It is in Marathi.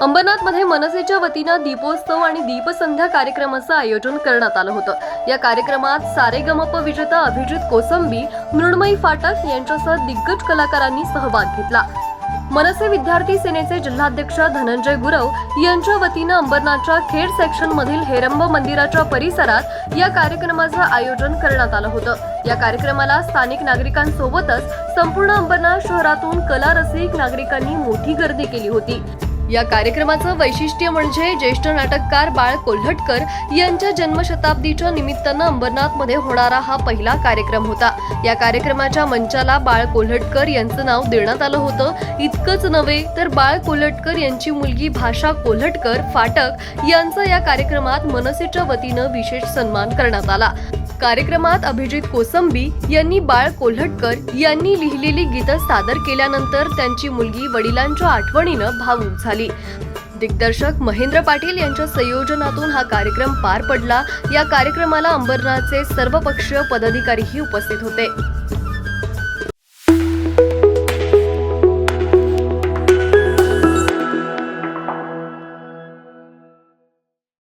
अंबरनाथमध्ये मनसेच्या वतीनं दीपोत्सव आणि दीपसंध्या कार्यक्रमाचं आयोजन करण्यात आलं होतं. या कार्यक्रमात सारेगमप विजेता अभिजित कोसंबी मृण्मयी फाटक यांच्यासह दिग्गज कलाकारांनी सहभाग घेतला. मनसे विद्यार्थी सेनेचे जिल्हाध्यक्ष धनंजय गुरव यांच्या वतीनं अंबरनाथच्या खेड सेक्शन मधील हेरंब मंदिराच्या परिसरात या कार्यक्रमाचं आयोजन करण्यात आलं होतं. या कार्यक्रमाला स्थानिक नागरिकांसोबतच संपूर्ण अंबरनाथ शहरातून कला रसिक नागरिकांनी मोठी गर्दी केली होती. या कार्यक्रमाचं वैशिष्ट्य म्हणजे ज्येष्ठ नाटककार बाळ कोल्हटकर यांच्या जन्मशताब्दीच्या निमित्तानं अंबरनाथमध्ये होणारा हा पहिला कार्यक्रम होता. या कार्यक्रमाच्या मंचाला बाळ कोल्हटकर यांचं नाव देण्यात आलं होतं. इतकंच नव्हे तर बाळ कोल्हटकर यांची मुलगी भाषा कोल्हटकर फाटक यांचा या कार्यक्रमात मनसेच्या वतीनं विशेष सन्मान करण्यात आला. कार्यक्रमात अभिजित कोसंबी यांनी बाळ कोल्हटकर यांनी लिहिलेली गीतं सादर केल्यानंतर त्यांची मुलगी वडिलांच्या आठवणीनं भावूक झाली. दिग्दर्शक महेंद्र पाटील यांच्या संयोजनातून हा कार्यक्रम पार पडला. या कार्यक्रमाला अंबरनाथचे सर्वपक्षीय पदाधिकारीही उपस्थित होते.